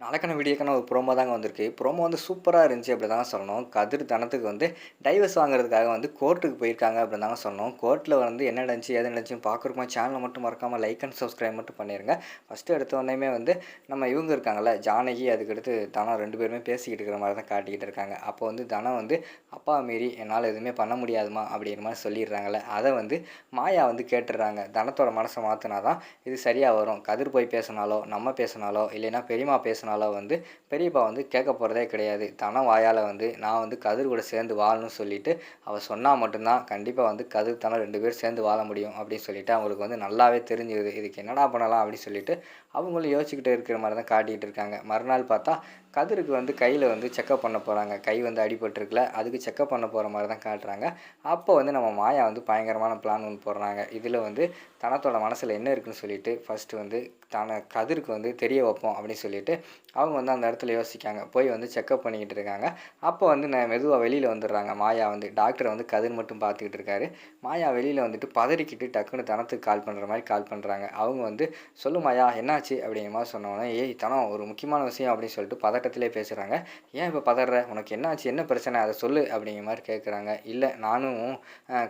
நாளைக்கான வீடியோக்கான ஒரு ப்ரோமோ தாங்க வந்திருக்கு. ப்ரோமோ வந்து சூப்பராக இருந்துச்சு அப்படி தாங்க சொல்லணும். கதிர் தனத்துக்கு வந்து டைவர்ஸ் வாங்குறதுக்காக வந்து கோர்ட்டுக்கு போயிருக்காங்க அப்படி தாங்க சொல்லணும். கோர்ட்டில் வந்து என்ன நடந்துச்சு எது நடந்துச்சு பார்க்குறோமா சேனலை மட்டும் மறக்காமல் லைக் அண்ட் சப்ஸ்கிரைப் மட்டும் பண்ணிடுங்க ஃபஸ்ட்டு எடுத்த உடனே வந்து நம்ம இவங்க இருக்காங்கள்ல ஜானகி அதுக்கடுத்து தனம் ரெண்டு பேருமே பேசிக்கிட்டு இருக்கிற மாதிரி தான் காட்டிக்கிட்டு இருக்காங்க. அப்போ வந்து தனம் வந்து அப்பா மீறி என்னால் எதுவுமே பண்ண முடியாதுமா அப்படிங்கிற மாதிரி சொல்லிடுறாங்கல்ல. அதை வந்து மாயா வந்து கேட்டுடுறாங்க. தனத்தோட மனசை மாற்றினா தான் இது சரியாக வரும். கதிர் போய் பேசினாலோ நம்ம பேசினாலோ இல்லைன்னா பெரியம்மா பேசினாலோ வந்து பெரியப்பா வந்து கேட்க போகிறதே கிடையாது. தனம் வாயால் வந்து நான் வந்து கதிர் கூட சேர்ந்து வாழணும்னு சொல்லிட்டு அவள் சொன்னால் மட்டும்தான் கண்டிப்பாக வந்து கதிர் தனம் ரெண்டு பேரும் சேர்ந்து வாழ முடியும் அப்படின்னு சொல்லிட்டு அவங்களுக்கு வந்து நல்லாவே தெரிஞ்சுது. இதுக்கு என்னடா பண்ணலாம் அப்படின்னு சொல்லிட்டு அவங்களும் யோசிச்சுக்கிட்டு இருக்கிற மாதிரி தான் காட்டிகிட்டு இருக்காங்க. மறுநாள் பார்த்தா கதிருக்கு வந்து கையில் வந்து செக்கப் பண்ண போகிறாங்க கை வந்து அடிபட்டிருக்குல. அதுக்கு செக்கப் பண்ண போகிற மாதிரி தான் காட்டுறாங்க. அப்போ வந்து நம்ம மாயா வந்து பயங்கரமான பிளான் ஒன்று போடுறாங்க. இதில் வந்து தனத்தோட மனசில் என்ன இருக்குன்னு சொல்லிட்டு ஃபஸ்ட்டு வந்து தன கதிருக்கு வந்து தெரிய வைப்போம் அப்படின்னு சொல்லிட்டு அவங்க வந்து அந்த இடத்துல யோசிக்காங்க. போய் வந்து செக்கப் பண்ணிக்கிட்டு இருக்காங்க. அப்போ வந்து நான் மெதுவாக வெளியில் வந்துடுறாங்க. மாயா வந்து டாக்டரை வந்து கதிர் மட்டும் பார்த்துக்கிட்டு இருக்காரு. மாயா வெளியில் வந்துட்டு பதறிக்கிட்டு டக்குன்னு தனத்துக்கு கால் பண்ணுற மாதிரி கால் பண்ணுறாங்க அவங்க வந்து சொல்லு மாயா என்னாச்சு? அப்படிங்கிற மாதிரி சொன்னோன்னே ஏய் தனம் ஒரு முக்கியமான விஷயம் அப்படின்னு சொல்லிட்டு பதட்டத்திலே பேசுகிறாங்க ஏன் இப்போ பதற? உனக்கு என்னாச்சு? என்ன பிரச்சனை? அதை சொல்லு அப்படிங்கிற மாதிரி கேட்குறாங்க இல்லை நானும்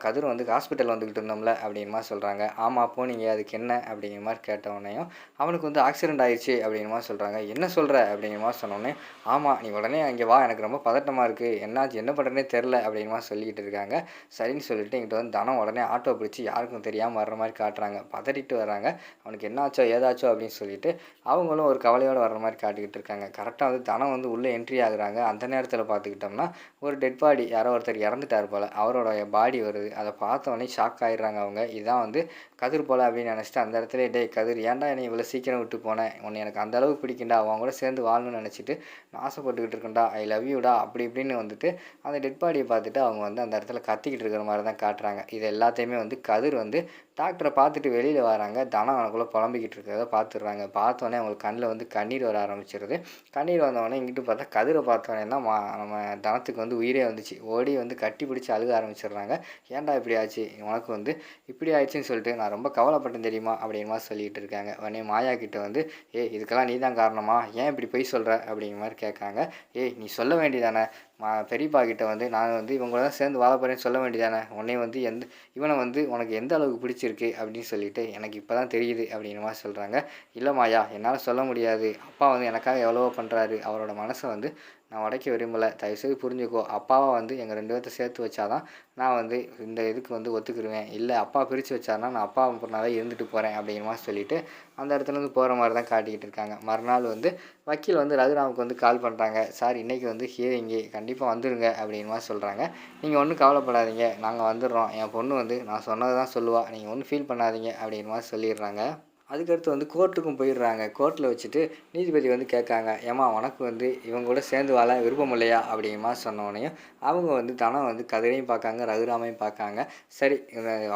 கதிர் வந்து ஹாஸ்பிட்டல் வந்துக்கிட்டு இருந்தோம்ல அப்படிங்கிற மாதிரி சொல்கிறாங்க ஆமாம் போனீங்க. அதுக்கு என்ன? அப்படிங்கிற மாதிரி கேட்டவுடனேயும் அவனுக்கு வந்து ஆக்சிடென்ட் ஆயிடுச்சு அப்படிங்கிற மாதிரி சொல்கிறாங்க என்ன சொல்கிற அப்படிங்கிற மாதிரி சொன்னோடனே ஆமாம் நீ உடனே அங்கே வா. எனக்கு ரொம்ப பதட்டமாக இருக்குது என்னாச்சு? என்ன பண்ணுறேனே தெரில அப்படிங்கிற மாதிரி சொல்லிக்கிட்டு இருக்காங்க. சரின்னு சொல்லிட்டு எங்கிட்ட வந்து தனம் உடனே ஆட்டோ பிடிச்சி யாருக்கும் தெரியாமல் வர்ற மாதிரி காட்டுறாங்க. பதறிட்டு வராங்க அவனுக்கு என்னாச்சோ? ஏதாச்சோ? அப்படின்னு சொல்லிட்டு அவங்களும் ஒரு கவலையோடு வர்ற மாதிரி காட்டிக்கிட்டு இருக்காங்க. கரெக்டாக வந்து தனம் வந்து உள்ளே என்ட்ரி ஆகுறாங்க. அந்த நேரத்தில் பார்த்துக்கிட்டோம்னா ஒரு டெட் பாடி யாரோ ஒருத்தர் இறந்துட்டார் போல். அவரோட பாடி வருது. அதை பார்த்த ஷாக் ஆகிடுறாங்க அவங்க. இதான் வந்து கதிர் போல் அப்படின்னு நினச்சிட்டு அந்த இடத்துல டே கதிர் ஏன்டா என்னை இவ்வளோ சீக்கிரம் விட்டு போனேன் உன்னை எனக்கு அந்த அளவுக்கு பிடிக்கும்டா. அவன் கூட சேர்ந்து வாழணும்னு நினச்சிட்டு நான் ஆசைப்பட்டுக்கிட்டு இருக்கேன்டா ஐ லவ் யூடா அப்படி இப்படின்னு வந்துட்டு அந்த டெட் பாடியை பார்த்துட்டு அவங்க வந்து அந்த இடத்துல கத்திக்கிட்டு இருக்கிற மாதிரி தான் காட்டுறாங்க. இது எல்லாத்தையுமே வந்து கதிர் வந்து டாக்டரை பார்த்துட்டு வெளியில் வராங்க. தனம் அவனுக்குள்ளே புலம்பிக்கிட்டு இருக்கிறத பார்த்துடுறாங்க. பார்த்தோன்னே அவங்களுக்கு கண்ணில் வந்து கண்ணீர் வர ஆரம்பிச்சிருது. கண்ணீர் வந்தவொடனே இங்கிட்டு பார்த்தா கதிரை பார்த்தோன்னே தான் மா நம்ம தனத்துக்கு வந்து உயிரே வந்துச்சு. ஓடி வந்து கட்டி பிடிச்சி அழுக ஆரம்பிச்சிடுறாங்க. ஏன்டா இப்படி ஆச்சு? உனக்கு வந்து இப்படி ஆயிடுச்சுன்னு சொல்லிட்டு நான் ரொம்ப கவலைப்பட்டேன் தெரியுமா? அப்படிங்கிற மாதிரி சொல்லிகிட்டு இருக்காங்க. உடனே மாயா கிட்ட வந்து ஏய் இதுக்கெல்லாம் நீ தான் காரணமா? ஏன் இப்படி பொய் சொல்கிற அப்படிங்கிற மாதிரி கேட்காங்க ஏய் நீ சொல்ல வேண்டியதானே? பெரியப்பா கிட்ட வந்து நான் வந்து இவங்க தான் சேர்ந்து வாழ போகிறேன்னு சொல்ல வேண்டியதானே? உடனே வந்து எந்த இவனை வந்து உனக்கு எந்த அளவுக்கு பிடிச்சிருக்கு அப்படின்னு சொல்லிட்டு எனக்கு இப்போ தான் தெரியுது அப்படிங்கிற மாதிரி சொல்கிறாங்க இல்லை மாயா என்னால் சொல்ல முடியாது. அப்பா வந்து எனக்காக எவ்வளவோ பண்ணுறாரு அவரோட மனசை வந்து நான் உடைக்க விரும்பலை. தயவுசெய்து புரிஞ்சுக்கோ. அப்பாவை வந்து எங்கள் ரெண்டு பேர்த்த சேர்த்து வச்சாதான் நான் வந்து இந்த இதுக்கு வந்து ஒத்துக்கிடுவேன் இல்லை அப்பா பிரித்து வச்சாருன்னா நான் அப்பா பொண்ணாவே இருந்துட்டு போகிறேன் அப்படிங்கிற மாதிரி சொல்லிட்டு அந்த இடத்துலேருந்து போகிற மாதிரி தான் காட்டிக்கிட்டு இருக்காங்க. மறுநாள் வந்து வக்கீல் வந்து ரகுராமுக்கு வந்து கால் பண்ணுறாங்க சார் இன்றைக்கி வந்து ஹியரிங்கு கண்டிப்பாக வந்துடுங்க அப்படிங்கிற மாதிரி சொல்கிறாங்க நீங்கள் ஒன்றும் கவலைப்படாதீங்க. நாங்கள் வந்துடுறோம். என் பொண்ணு வந்து நான் சொன்னதை தான் சொல்லுவாள் நீங்கள் ஒன்றும் ஃபீல் பண்ணாதீங்க அப்படிங்கிற மாதிரி சொல்லிடுறாங்க. அதுக்கடுத்து வந்து கோர்ட்டுக்கும் போயிடுறாங்க. கோர்ட்டில் வச்சுட்டு நீதிபதி வந்து கேட்காங்க ஏம்மா உனக்கு வந்து இவங்க கூட சேர்ந்து வாழ விருப்பம் இல்லையா? அப்படிமா சொன்னோடனையும் அவங்க வந்து தனம் வந்து கதிரையும் பார்க்காங்க ரகுராமையும் பார்க்காங்க. சரி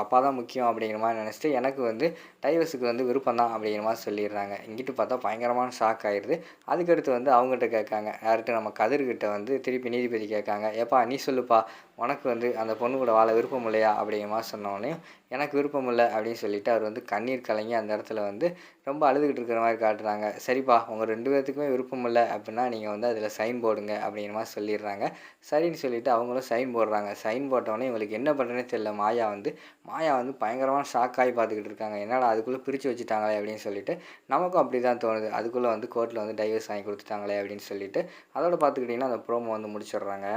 அப்பா தான் முக்கியம் அப்படிங்கிற மாதிரி நினச்சிட்டு எனக்கு வந்து டைவர்ஸுக்கு வந்து விருப்பம் தான் அப்படிங்கிற மாதிரி சொல்லிடுறாங்க. இங்கிட்டு பார்த்தா பயங்கரமான ஷாக் ஆயிடுது அதுக்கடுத்து வந்து அவங்ககிட்ட கேட்காங்க யார்கிட்ட? நம்ம கதிர்கிட்ட வந்து திருப்பி நீதிபதி கேட்காங்க ஏப்பா நீ சொல்லுப்பா உனக்கு வந்து அந்த பொண்ணு கூட வாழ விருப்பம் இல்லையா? அப்படிங்கிற மாதிரி சொன்னோடனையும் எனக்கு விருப்பம் இல்லை அப்படின்னு சொல்லிட்டு அவர் வந்து கண்ணீர் கலங்கி அந்த இடத்துல வந்து ரொம்ப அழுதுகிட்டு இருக்கிற மாதிரி காட்டுறாங்க. சரிப்பா உங்கள் ரெண்டு பேர்த்துக்குமே விருப்பம் இல்லை அப்படின்னா நீங்கள் வந்து அதில் சைன் போடுங்க அப்படிங்கிற மாதிரி சொல்லிடுறாங்க. சரின்னு சொல்லிவிட்டு அவங்களும் சைன் போடுறாங்க. சைன் போட்டோன்னே இவங்களுக்கு என்ன பண்ணுறேனே தெரியல. மாயா வந்து மாயா வந்து பயங்கரமான ஷாக்காகி பார்த்துக்கிட்டு இருக்காங்க. என்னடா அதுக்குள்ளே பிரித்து வச்சுட்டாங்களே அப்படின்னு சொல்லிட்டு நமக்கும் அப்படி தான் தோணுது. அதுக்குள்ளே வந்து கோர்ட்டில் வந்து டைவர்ஸ் வாங்கி கொடுத்துட்டாங்களே அப்படின்னு சொல்லிட்டு அதோட பார்த்துக்கிட்டிங்கன்னா அந்த ப்ரோமோ வந்து முடிச்சிடுறாங்க.